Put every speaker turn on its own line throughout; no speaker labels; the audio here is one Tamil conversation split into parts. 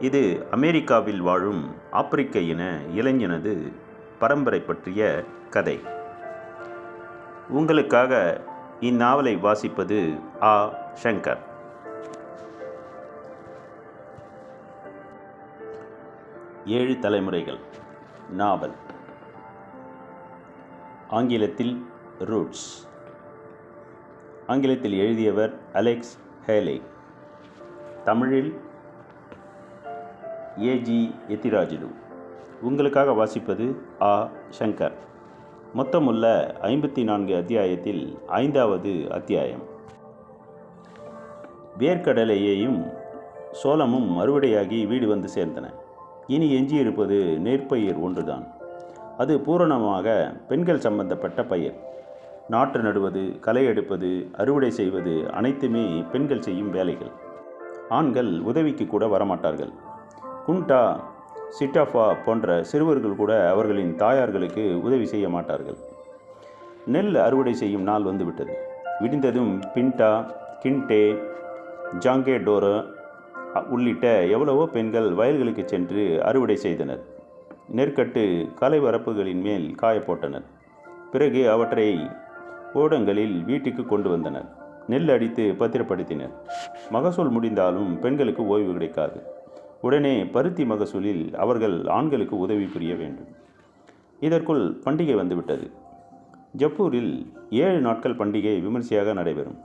இது அமெரிக்காவில் வாழும் ஆப்பிரிக்க இன இளைஞனது பரம்பரை பற்றிய கதை. உங்களுக்காக இந்நாவலை வாசிப்பது ஆ. ஷங்கர் ஏழு தலைமுறைகள். நாவல். ஆங்கிலத்தில் ரூட்ஸ். ஆங்கிலத்தில் எழுதியவர் அலெக்ஸ் ஹேலே. தமிழில் ஏஜி எத்திராஜுலு உங்களுக்காக வாசிப்பது ஆ சங்கர். மொத்தமுள்ள ஐம்பத்தி நான்கு அத்தியாயத்தில் ஐந்தாவது அத்தியாயம். வேர்க்கடலையையும் சோளமும் அறுவடையாகி வீடு வந்து சேர்ந்தன. இனி எஞ்சியிருப்பது நெற்பயிர் ஒன்றுதான். அது பூரணமாக பெண்கள் சம்பந்தப்பட்ட பயிர். நாற்று நடுவது களை எடுப்பது அறுவடை செய்வது அனைத்துமே பெண்கள் செய்யும் வேலைகள். ஆண்கள் உதவிக்கு கூட வரமாட்டார்கள். குண்டா சிட்டாஃபா போன்ற சிறுவர்கள் கூட அவர்களின் தாயார்களுக்கு உதவி செய்ய மாட்டார்கள். நெல் அறுவடை செய்யும் நாள் வந்துவிட்டது. விடிந்ததும் பின்டா கிண்டே ஜாங்கே டோரோ உள்ளிட்ட எவ்வளவோ பெண்கள் வயல்களுக்கு சென்று அறுவடை செய்தனர். நெற்கட்டு கலை வரப்புகளின் மேல் காய போட்டனர் பிறகு அவற்றை ஓடங்களில் வீட்டுக்கு கொண்டு வந்தனர். நெல் அடித்து பத்திரப்படுத்தினர். மகசூல் முடிந்தாலும் பெண்களுக்கு ஓய்வு கிடைக்காது. உடனே பருத்தி மகசூலில் அவர்கள் ஆண்களுக்கு உதவி புரிய வேண்டும். இதற்குள் பண்டிகை வந்துவிட்டது. ஜப்பூரில் ஏழு நாட்கள் பண்டிகை விமர்சையாக நடைபெறும்.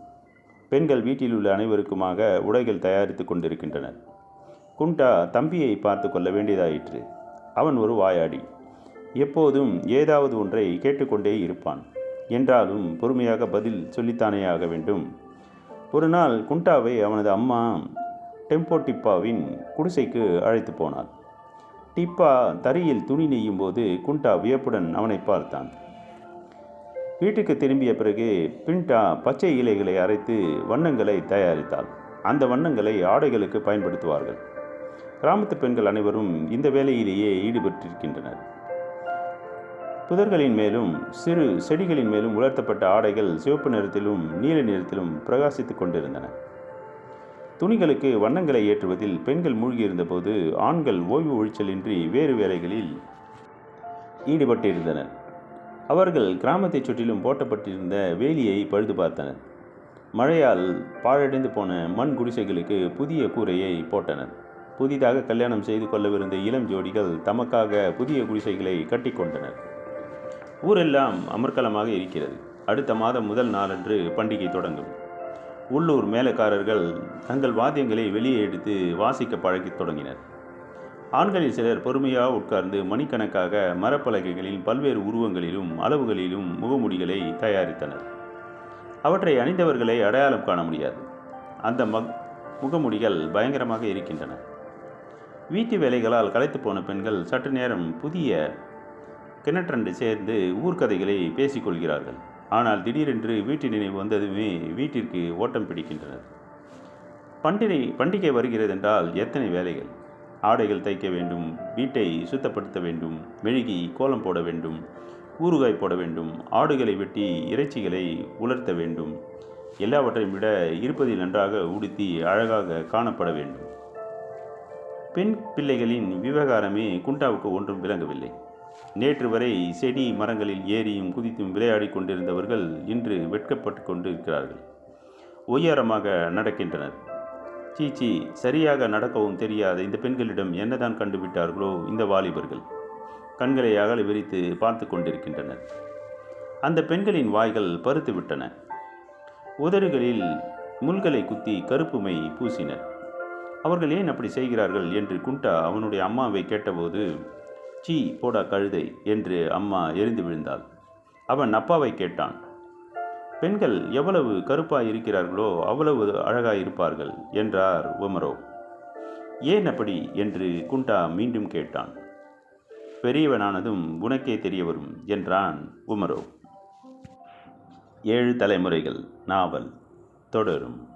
பெண்கள் வீட்டில் உள்ள அனைவருக்குமாக உடைகள் தயாரித்து கொண்டிருக்கின்றனர். குண்டா தம்பியை பார்த்து கொள்ள வேண்டியதாயிற்று. அவன் ஒரு வாயாடி. எப்போதும் ஏதாவது ஒன்றை கேட்டுக்கொண்டே இருப்பான். என்றாலும் பொறுமையாக பதில் சொல்லித்தானே ஆக வேண்டும். ஒரு நாள் குண்டாவை அவனது அம்மா டெம்போ டிப்பாவின் குடிசைக்கு அழைத்து போனாள். டிப்பா தரையில் துணி நெய்யும் போது குண்டா வியப்புடன் அவனை பார்த்தான். வீட்டுக்கு திரும்பிய பிறகு பிண்டா பச்சை இலைகளை அரைத்து வண்ணங்களை தயாரித்தாள். அந்த வண்ணங்களை ஆடைகளுக்கு பயன்படுத்துவார்கள். கிராமத்து பெண்கள் அனைவரும் இந்த வேலையிலேயே ஈடுபட்டிருக்கின்றனர். புதர்களின் மேலும் சிறு செடிகளின் மேலும் உலர்த்தப்பட்ட ஆடைகள் சிவப்பு நிறத்திலும் நீல நிறத்திலும் பிரகாசித்துக் கொண்டிருந்தன. துணிகளுக்கு வண்ணங்களை ஏற்றுவதில் பெண்கள் மூழ்கியிருந்தபோது ஆண்கள் ஓய்வு ஒழிச்சலின்றி வேறு வேலைகளில் ஈடுபட்டிருந்தனர். அவர்கள் கிராமத்தைச் சுற்றிலும் போட்டப்பட்டிருந்த வேலியை பழுது பார்த்தனர். மழையால் பாழடைந்து போன மண் குடிசைகளுக்கு புதிய கூரையை போட்டனர். புதிதாக கல்யாணம் செய்து கொள்ளவிருந்த இளம் ஜோடிகள் தமக்காக புதிய குடிசைகளை கட்டிக்கொண்டனர் ஊரெல்லாம் அமர்க்கலமாக இருக்கிறது. அடுத்த மாதம் முதல் நாளன்று பண்டிகை தொடங்கும். உள்ளூர் மேலக்காரர்கள் தங்கள் வாத்தியங்களை வெளியே எடுத்து வாசிக்க பழகித் தொடங்கினர். ஆண்களில் சிலர் பொறுமையாக உட்கார்ந்து மணிக்கணக்காக மரப்பலகைகளில் பல்வேறு உருவங்களிலும் அளவுகளிலும் முகமுடிகளை தயாரித்தனர். அவற்றை அணிந்தவர்களை அடையாளம் காண முடியாது. அந்த மக் முகமுடிகள் பயங்கரமாக இருக்கின்றன. வீட்டு வேலைகளால் களைத்து போன பெண்கள் சற்று நேரம் புதிய கிணற்றண்டு சேர்ந்து ஊர்க்கதைகளை பேசிக்கொள்கிறார்கள் ஆனால் திடீரென்று வீட்டு நினைவு வந்ததுமே வீட்டிற்கு ஓட்டம் பிடிக்கின்றனர் பண்டிகை பண்டிகை வருகிறது என்றால் எத்தனை வேலைகள்? ஆடைகள் தைக்க வேண்டும் வீட்டை சுத்தப்படுத்த வேண்டும் மெழுகி கோலம் போட வேண்டும் ஊறுகாய் போட வேண்டும் ஆடுகளை வெட்டி இறைச்சிகளை உலர்த்த வேண்டும். எல்லாவற்றையும் விட இருப்பதில் நன்றாக உடுத்தி அழகாக காணப்பட வேண்டும். பெண் பிள்ளைகளின் விவகாரமே குண்டாவுக்கு ஒன்றும் விளங்கவில்லை. நேற்று வரை செடி மரங்களில் ஏறியும் குதித்தும் விளையாடி கொண்டிருந்தவர்கள் இன்று வெட்கப்பட்டு கொண்டிருக்கிறார்கள். ஒய்யாரமாக நடக்கின்றனர். சீச்சி சரியாக நடக்கவும் தெரியாத இந்த பெண்களிடம் என்னதான் கண்டுவிட்டார்களோ இந்த வாலிபர்கள். கண்களை அகல விரித்து பார்த்து கொண்டிருக்கின்றனர். அந்த பெண்களின் வாய்கள் பருத்து விட்டன. உதடுகளில் முள்களை குத்தி கருப்புமை பூசினர். அவர்கள் ஏன் அப்படி செய்கிறார்கள் என்று குண்டா அவனுடைய அம்மாவை கேட்டபோது சீ போடா கழுதை என்று அம்மா எரிந்து விழுந்தாள். அவன் அப்பாவை கேட்டான் பெண்கள் எவ்வளவு கருப்பாய் இருக்கிறார்களோ அவ்வளவு அழகாய் இருப்பார்கள் என்றார் உமரோ. ஏன் அப்படி? என்று குண்டா மீண்டும் கேட்டான். பெரியவனானதும் உனக்கே தெரிய வரும் என்றான் உமரோ. ஏழு தலைமுறைகள் நாவல் தொடரும்.